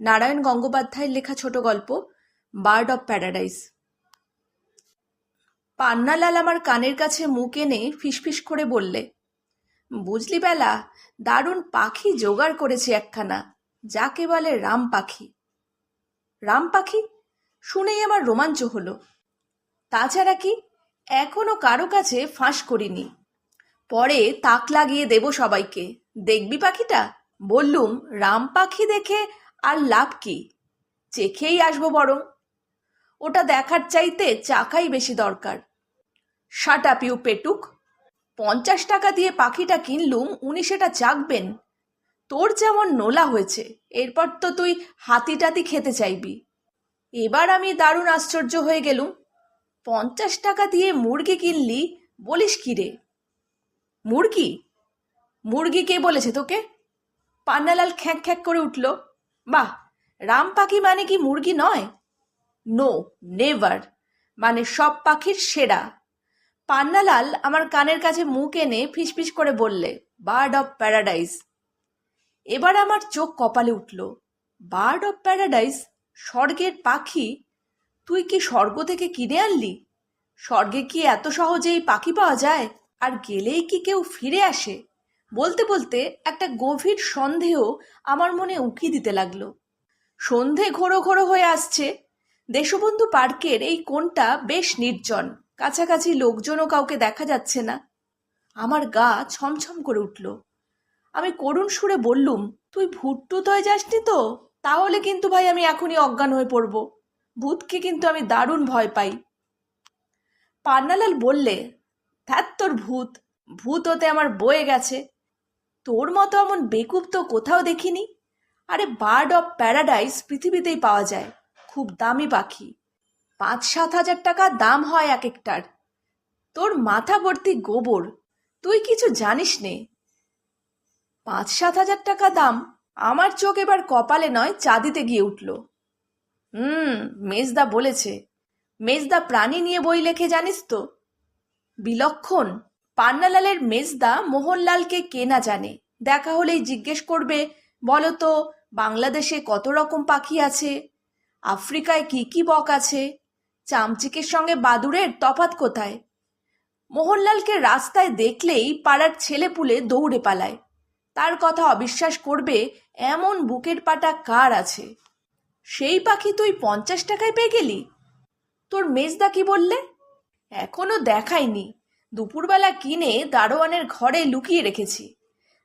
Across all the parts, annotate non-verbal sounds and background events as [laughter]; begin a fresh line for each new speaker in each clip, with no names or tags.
নারায়ণ গঙ্গোপাধ্যায়ের লেখা ছোট গল্প, বার্ড অফ প্যারাডাইস। পান্নালাল আমার কানের কাছে মুখ এনে ফিসফিস করে বললে, বুঝলি বেলা, দারুণ পাখি জোগাড় করেছে একখানা, যাকে বলে রাম পাখি। রাম পাখি? শুনেই আমার রোমাঞ্চ হলো। তাছাড়া কি এখনও কারও কাছে ফাঁস করিনি? পরে তাক লাগিয়ে দেব সবাইকে। দেখবি পাখিটা? বললুম, রাম পাখি দেখে আর লাভ কি? চেখেই আসব বরং। ওটা দেখার চাইতে চাকাই বেশি দরকার। শাট আপ ইউ পেটুক। পঞ্চাশ টাকা দিয়ে পাখিটা কিনলুম, উনি সেটা চাকবেন। তোর যেমন নোলা হয়েছে, এরপর তো তুই হাতি টাতি খেতে চাইবি। এবার আমি দারুণ আশ্চর্য হয়ে গেলুম। পঞ্চাশ টাকা দিয়ে মুরগি কিনলি, বলিস কি রে? মুরগি? মুরগি কে বলেছে তোকে? পান্নালাল খ্যাঁক খ্যাঁক করে উঠল। বাহ, রাম পাখি মানে কি মুরগি নয়? নো নেভার মানে সব পাখির সেরা। পান্নালাল আমার কানের কাছে মুখ এনে ফিসফিস করে বললে বার্ড অফ প্যারাডাইস এবার আমার চোখ কপালে উঠল বার্ড অফ প্যারাডাইস স্বর্গের পাখি? তুই কি স্বর্গ থেকে কিনে আনলি? স্বর্গে কি এত সহজেই পাখি পাওয়া যায়? আর গেলেই কি কেউ ফিরে আসে? বলতে বলতে একটা গভীর সন্দেহ আমার মনে উঁকি দিতে লাগল। সন্ধে ঘোরো ঘোরো হয়ে আসছে। দেশবন্ধু পার্কের এই কোণটা বেশ নির্জন, কাছাকাছি লোকজনও কাউকে দেখা যাচ্ছে না। আমার গা ছমছম করে উঠল। আমি করুণ সুরে বললুম, তুই ভুট্টুত হয়ে যাসনি তো? তাহলে কিন্তু ভাই আমি এখনই অজ্ঞান হয়ে পড়ব। ভূতকে কিন্তু আমি দারুণ ভয় পাই। পান্নালাল বললে, ধ্যাত তোর ভূত ভূত হতে আমার বয়ে গেছে। তোর মতো এমন বেকুব তো কোথাও দেখিনি। আরে বার্ড অফ প্যারাডাইস পৃথিবীতেই পাওয়া যায়। খুব দামি পাখি। পাঁচ সাত হাজার টাকা দাম হয় এক একটার। তোর মাথা ভর্তি গোবর। তুই কিছু জানিস নে। পাঁচ সাত হাজার টাকা দাম আমার চোখ এবার কপালে নয়, চাঁদিতে গিয়ে উঠল। হুম, মেজদা বলেছে। মেজদা প্রাণী নিয়ে বই লেখে জানিস তো? বিলক্ষণ। পান্নালালের মেজদা মোহনলালকে কে না জানে? দেখা হলেই জিজ্ঞেস করবে বলো তো বাংলাদেশে কত রকম পাখি আছে? আফ্রিকায় কি কি বক আছে? চামচিকের সঙ্গে বাদুড়ের তফাত কোথায়? মোহনলালকে রাস্তায় দেখলেই পাড়ার ছেলেপুলে দৌড়ে পালায়। তার কথা অবিশ্বাস করবে, এমন বুকের পাটা কার আছে? সেই পাখি তুই পঞ্চাশ টাকায় পেয়ে গেলি? তোর মেজদা কি বললে? এখনও দেখায়নি। দুপুরবেলা কিনে দারোয়ানের ঘরে লুকিয়ে রেখেছি।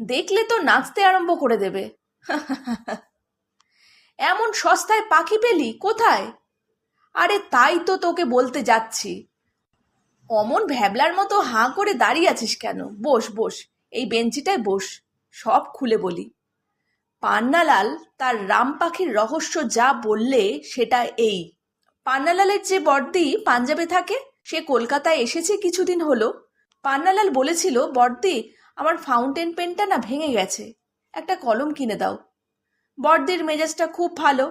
দেখলে তো নাচতে আরম্ভ করে দেবে। [laughs] এমন সস্তায় পাখি পেলি কোথায়? আরে তাই তো তোকে বলতে যাচ্ছি। অমন ভ্যাবলার মতো হাঁ করে দাঁড়িয়ে আছিস কেন? বস বস, এই বেঞ্চিটায় বস, সব খুলে বলি। পান্নালাল তার রাম পাখির রহস্য যা বললে সেটা এই। পান্নালালের যে বর্দি পাঞ্জাবে থাকে সে কলকাতায় এসেছে কিছুদিন হলো। পান্নালাল বলেছিল, বর্দি, আমার ফাউন্টেন পেনটা না ভেঙে গেছে। একটা কলম কিনে দাও। বর্দির মেজাজটা খুব ভালো।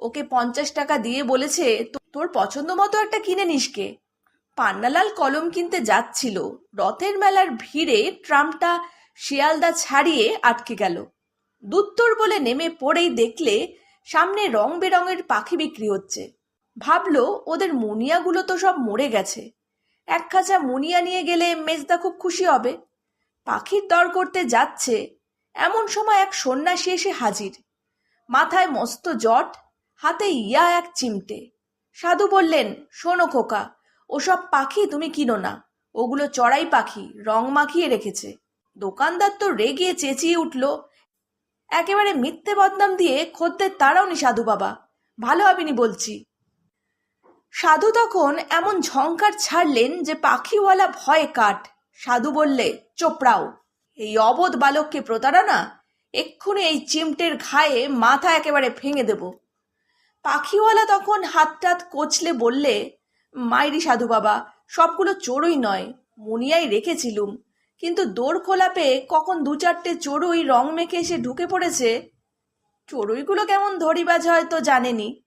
ওকে পঞ্চাশ টাকা দিয়ে বলেছে তোর পছন্দ মতো একটা কিনে নিসকে পান্নালাল কলম কিনতে যাচ্ছিল। রথের মেলার ভিড়ে ট্রামটা শিয়ালদা ছাড়িয়ে আটকে গেল। দুত্তর বলে নেমে পড়েই দেখলে সামনে রং বেরঙের পাখি বিক্রি হচ্ছে। ভাবলো ওদের মুনিয়াগুলো তো সব মরে গেছে। এক খাঁচা মুনিয়া নিয়ে গেলে মেজদা খুব খুশি হবে। পাখির দর করতে যাচ্ছে, এমন সময় এক সন্ন্যাসী এসে হাজির। মাথায় মস্ত জট, হাতে ইয়া এক চিমটে। সাধু বললেন, শোনো খোকা, ওসব পাখি তুমি কিনো না, ওগুলো চড়াই পাখি, রং মাখিয়ে রেখেছে। দোকানদার তো রেগে চেঁচিয়ে উঠল, একেবারে মিথ্যে বদনাম দিয়ে খদ্দের তারাও নি সাধু বাবা, ভালো হবেনি বলছি। সাধু তখন এমন ঝংকার ছাড়লেন যে পাখিওয়ালা ভয়ে কাঠ। সাধু বললে, চোপড়াও, এই অবধ বালককে প্রতারণা? এক্ষুনি এই চিমটের ঘায়ে মাথা একেবারে ভেঙে দেব। পাখিওয়ালা তখন হাত টাত কোচলে বললে, মাইরি সাধু বাবা, সবগুলো চড়ুই নয়, মুনিয়াই রেখেছিলুম। কিন্তু দোর খোলা পেয়ে কখন দু চারটে চড়ুই রং মেখে এসে ঢুকে পড়েছে? চড়ুইগুলো কেমন ধরিবাজ হয় তো জানেনি?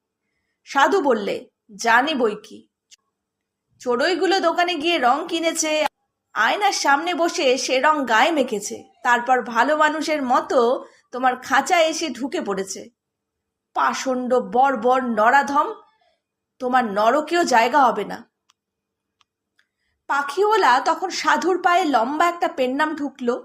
সাধু বললে জানি বই কি। চড়ুইগুলো দোকানে গিয়ে রং কিনেছে, আয়নার সামনে বসে সে রং গায়ে মেখেছে, তারপর ভালো মানুষের মতো তোমার খাঁচা এসে ঢুকে পড়েছে। পাষণ্ড, বর্বর, নরাধম, তোমার নরকেও জায়গা হবে না। পাখিওয়ালা তখন সাধুর পায়ে লম্বা একটা পেন্নাম ঢুকলো,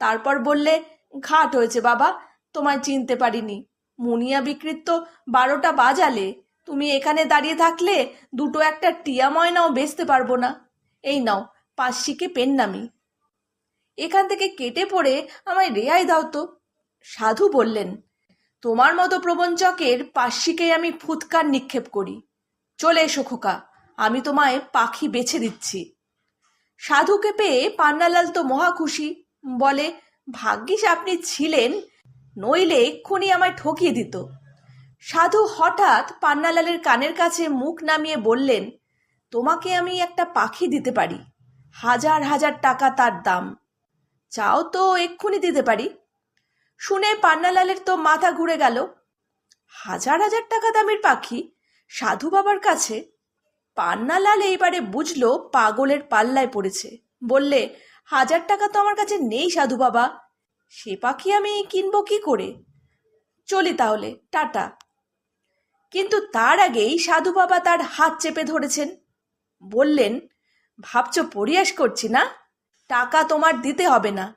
তারপর বললে, ঘাট হয়েছে বাবা, তোমায় চিনতে পারিনি। মুনিয়া বিক্রির তো বারোটা বাজালে তুমি এখানে দাঁড়িয়ে থাকলে দুটো একটা টিয়া ময়নাও বেচতে পারব না। এই নাও, পাঁচশিকে পেন্নামি এখান থেকে কেটে পড়ে আমায় রেয়াই দাও তো। সাধু বললেন, তোমার মতো প্রবঞ্চকের পার্শ্বিকেই আমি ফুৎকার নিক্ষেপ করি। চলে এসো খোকা, আমি তোমায় পাখি বেছে দিচ্ছি। সাধুকে পেয়ে পান্নালাল তো মহা খুশি, বলে, ভাগ্যিস আপনি ছিলেন, নইলে এক্ষুনি আমায় ঠকিয়ে দিত। সাধু হঠাৎ পান্নালালের কানের কাছে মুখ নামিয়ে বললেন, তোমাকে আমি একটা পাখি দিতে পারি। হাজার হাজার টাকা তার দাম। চাও তো এক্ষুনি দিতে পারি। শুনে পান্নালালের তো মাথা ঘুরে গেল। হাজার হাজার টাকা দামের পাখি সাধু বাবার কাছে? পান্নালাল এইবারে বুঝলো পাগলের পাল্লায় পড়েছে। বললে, হাজার টাকা তো আমার কাছে নেই সাধু বাবা। সে পাখি আমি কিনবো কি করে? চলি তাহলে, টাটা। কিন্তু তার আগেই সাধু বাবা তার হাত চেপে ধরেছেন। বললেন, ভাবছ পরিয়াস করছি না? টাকা তোমার দিতে হবে না।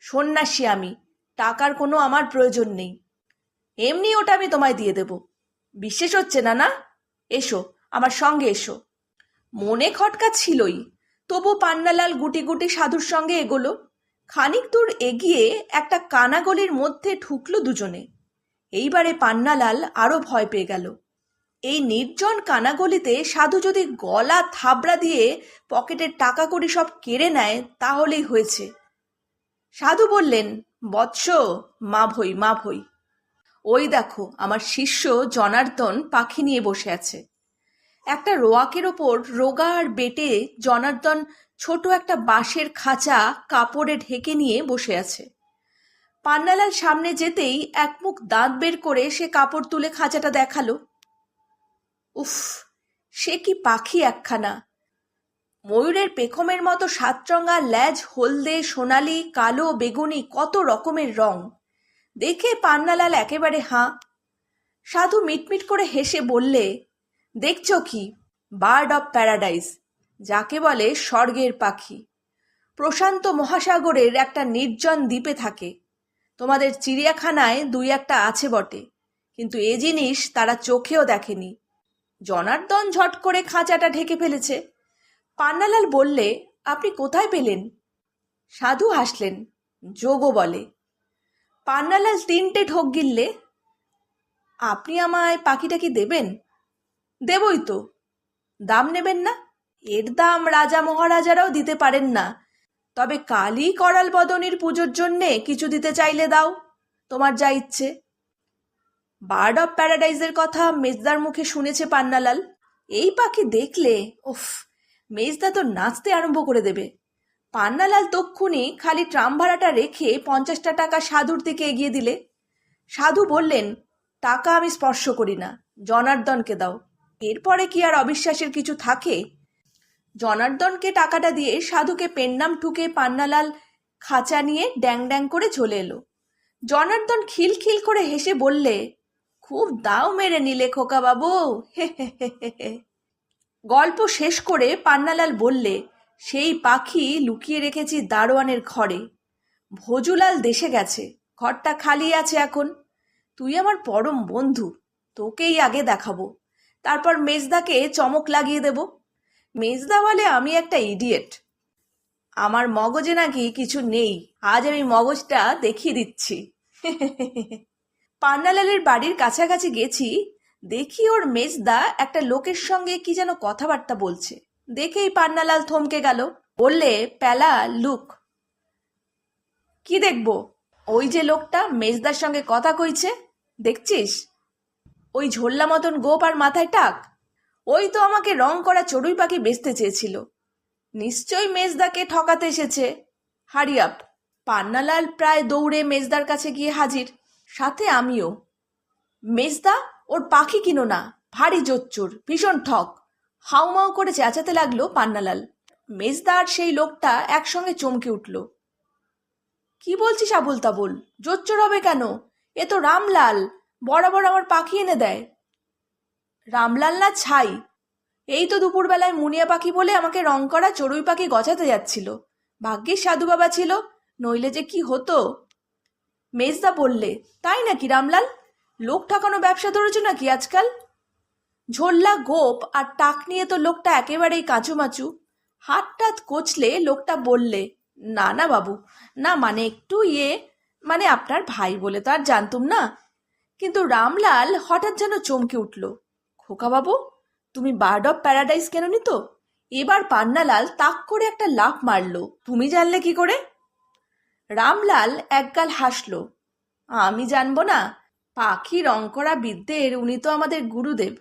সন্ন্যাসী আমি, টাকার কোনো আমার প্রয়োজন নেই। এমনি ওটা আমি তোমায় দিয়ে দেব। বিশ্বাস হচ্ছে না না? এসো, আমার সঙ্গে এসো। মনে খটকা ছিলই, তবু পান্নালাল গুটি গুটি সাধুর সঙ্গে এগোলো। খানিক দূর এগিয়ে একটা কানাগলির মধ্যে ঢুকলো দুজনে। এইবারে পান্নালাল আরও ভয় পেয়ে গেল। এই নির্জন কানাগলিতে সাধু যদি গলা থাবড়া দিয়ে পকেটের টাকা কড়ি সব কেড়ে নেয়, তাহলেই হয়েছে। সাধু বললেন, বৎস মা ভই মা ভই ওই দেখো, আমার শিষ্য জনার্দন পাখি নিয়ে বসে আছে। একটা রোয়াকের ওপর রোগা আর বেটে জনার্দন ছোট একটা বাঁশের খাঁচা কাপড়ে ঢেকে নিয়ে বসে আছে। পান্নালাল সামনে যেতেই এক মুখ দাঁত বের করে সে কাপড় তুলে খাঁচাটা দেখাল। উফ, সে কি পাখি একখানা। ময়ূরের পেখমের মতো সাতরঙা ল্যাজ, হলদে, সোনালি, কালো, বেগুনি, কত রকমের রং। দেখে পান্নালাল একেবারে হাঁ। সাধু মিটমিট করে হেসে বললে, দেখছ কি? বার্ড অফ প্যারাডাইস, যাকে বলে স্বর্গের পাখি। প্রশান্ত মহাসাগরের একটা নির্জন দ্বীপে থাকে। তোমাদের চিড়িয়াখানায় দুই একটা আছে বটে, কিন্তু এ জিনিস তারা চোখেও দেখেনি। জনার্দন ঝট করে খাঁচাটা ঢেকে ফেলেছে। পান্নালাল বললে, আপনি কোথায় পেলেন? সাধু হাসলেন, যোগও বলে। পান্নালাল তিনটে ঠোক গিললে, আপনি আমায় পাখিটা কি দেবেন? দেবই তো। দাম নেবেন না? এর দাম রাজা মহারাজারাও দিতে পারেন না। তবে কালী করাল বদনির পুজোর জন্যে কিছু দিতে চাইলে দাও, তোমার যা ইচ্ছে। বার্ড অফ প্যারাডাইজের কথা মেজদার মুখে শুনেছে পান্নালাল। এই পাখি দেখলে, উফ, মেজদা তো নাচতে আরম্ভ করে দেবে। পান্নালাল তক্ষুনি খালি ট্রাম ভাড়াটা রেখে পঞ্চাশটা টাকা সাধুর দিকে এগিয়ে দিলে। সাধু বললেন, টাকা আমি স্পর্শ করি না, জনার্দনকে দাও। এরপরে কি আর অবিশ্বাসের কিছু থাকে? জনার্দনকে টাকাটা দিয়ে সাধুকে পেন্নাম ঠুকে পান্নালাল খাঁচা নিয়ে ড্যাং ড্যাং করে চলে এলো। জনার্দন খিলখিল করে হেসে বললে, খুব দাও মেরে নিলে খোকা বাবু। [laughs] গল্প শেষ করে পান্নালাল বললে, সেই পাখি লুকিয়ে রেখেছি দারোয়ানের ঘরে। ভোজুলাল দেশে গেছে, ঘরটা খালি আছে এখন। তুই আমার পরম বন্ধু, তোকেই আগে দেখাবো। তারপর মেজদাকে চমক লাগিয়ে দেব। মেজদা বলে আমি একটা ইডিয়েট আমার মগজে নাকি কিছু নেই। আজ আমি মগজটা দেখিয়ে দিচ্ছি। পান্নালালের বাড়ির কাছাকাছি গেছি, দেখি ওর মেজদা একটা লোকের সঙ্গে কি যেন কথাবার্তা বলছে। দেখেই পান্নালাল থমকে গেল। বললে প্যালা লুক। কি দেখব? ওই যে লোকটা মেজদার সঙ্গে কথা কইছে, দেখছিস? ওই ঝোল্লা মতন গোপ আর মাথায় টাক। ওই তো আমাকে রং করা চড়ুই পাখি বেচতে চেয়েছিল। নিশ্চয়ই মেজদাকে ঠকাতে এসেছে। হারিয়াপ পান্নালাল প্রায় দৌড়ে মেজদার কাছে গিয়ে হাজির, সাথে আমিও। মেজদা, ওর পাখি কিনো না, ভারী জোচ্চুর, ভীষণ ঠক। হাউমাউ করে চেঁচাতে লাগল পান্নালাল। মেজদা আর সেই লোকটা একসঙ্গে চমকে উঠল। কি বলছিস আবুল তাবুল জোচ্চোর হবে কেন? এ তো রামলাল, বরাবর আমার পাখি এনে দেয়। রামলাল না ছাই? এই তো দুপুরবেলায় মুনিয়া পাখি বলে আমাকে রং করা চড়ুই পাখি গজাতে যাচ্ছিল। ভাগ্যিস সাধু বাবা ছিল, নইলে যে কি হতো? মেজদা বললে, তাই নাকি রামলাল? লোক ঠাকানো ব্যবসা ধরেছ নাকি আজকাল? ঝোল্লা, গোপ আর টাক নিয়ে তো লোকটা একেবারেই কাঁচুমাচু। হাত টাত কোচলে লোকটা বললে, না না বাবু, না মানে একটু ইয়ে মানে আপনার ভাই বলে তো আর জানতুম না? কিন্তু রামলাল হঠাৎ যেন চমকে উঠল। খোকা বাবু তুমি বার্ড অফ প্যারাডাইস কেননি তো? এবার পান্নালাল তাক করে একটা লাফ মারলো। তুমি জানলে কি করে? রামলাল একগাল হাসল। আমি জানব না পাখি রং করা বিদ্যের, উনি তো আমাদের গুরুদেব।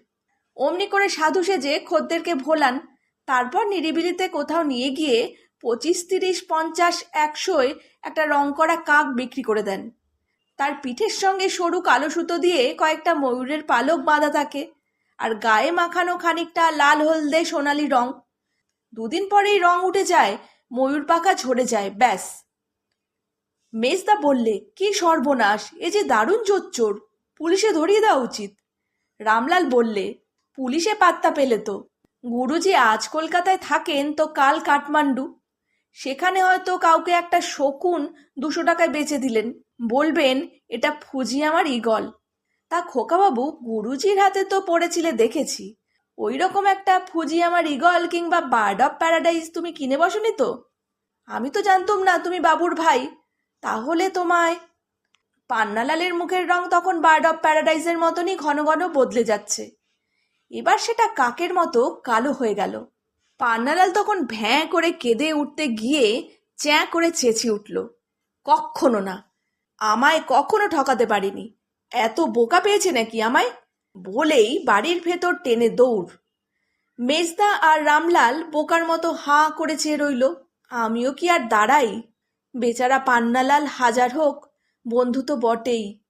অমনি করে সাধু সেজে খদ্দেরকে ভোলান। তারপর নিরিবিলিতে কোথাও নিয়ে গিয়ে পঁচিশ, তিরিশ, পঞ্চাশ, একশোয় একটা রং করা কাক বিক্রি করে দেন। তার পিঠের সঙ্গে সরু কালো সুতো দিয়ে কয়েকটা ময়ূরের পালক বাঁধা থাকে। আর গায়ে মাখানো খানিকটা লাল হলদে সোনালি রং। দুদিন পরেই রং উঠে যায়, ময়ূর পাখা ঝরে যায়, ব্যাস। মেজদা বললে, কি সর্বনাশ, এ যে দারুণ চোর পুলিশে ধরিয়ে দেওয়া উচিত। রামলাল বললে, পুলিশে পাত্তা পেলে তো। গুরুজি আজ কলকাতায় থাকেন তো কাল কাঠমান্ডু। সেখানে হয়তো কাউকে একটা শকুন দুশো টাকায় বেচে দিলেন। বলবেন, এটা ফুজি আমার ইগল তা খোকাবাবু গুরুজির হাতে তো পড়েছিলে দেখেছি। ওই রকম একটা ফুজি আমার ইগল কিংবা বার্ড অফ প্যারাডাইজ তুমি কিনে বসনি তো? আমি তো জানতুম না তুমি বাবুর ভাই। তাহলে তোমায় পান্নালালের মুখের রং তখন বার্ড অফ প্যারাডাইজের মতনই ঘন ঘন বদলে যাচ্ছে। এবার সেটা কাকের মতো কালো হয়ে গেল। পান্নালাল তখন ভ্যাঁ করে কেঁদে উঠতে গিয়ে চ্যাঁ করে চেঁচিয়ে উঠল। কখনো না। আমায় কখনো ঠকাতে পারিনি। এত বোকা পেয়েছে নাকি আমায়? বলেই বাড়ির ভেতর টেনে দৌড়। মেজদা আর রামলাল বোকার মতো হাঁ করে চেয়ে রইল। আমিও কি আর দাঁড়াই? বেচারা পান্নালাল হাজার হোক, বন্ধু তো বটেই।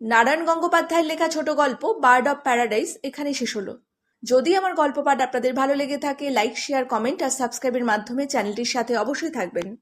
নারায়ণ গঙ্গোপাধ্যায়ের লেখা ছোট গল্প, বার্ড অফ প্যারাডাইস, এখানে শেষ হলো। যদি আমার গল্প পাঠ আপনাদের ভালো লেগে থাকে, লাইক, শেয়ার, কমেন্ট আর সাবস্ক্রাইবের মাধ্যমে চ্যানেলটির সাথে অবশ্যই থাকবেন।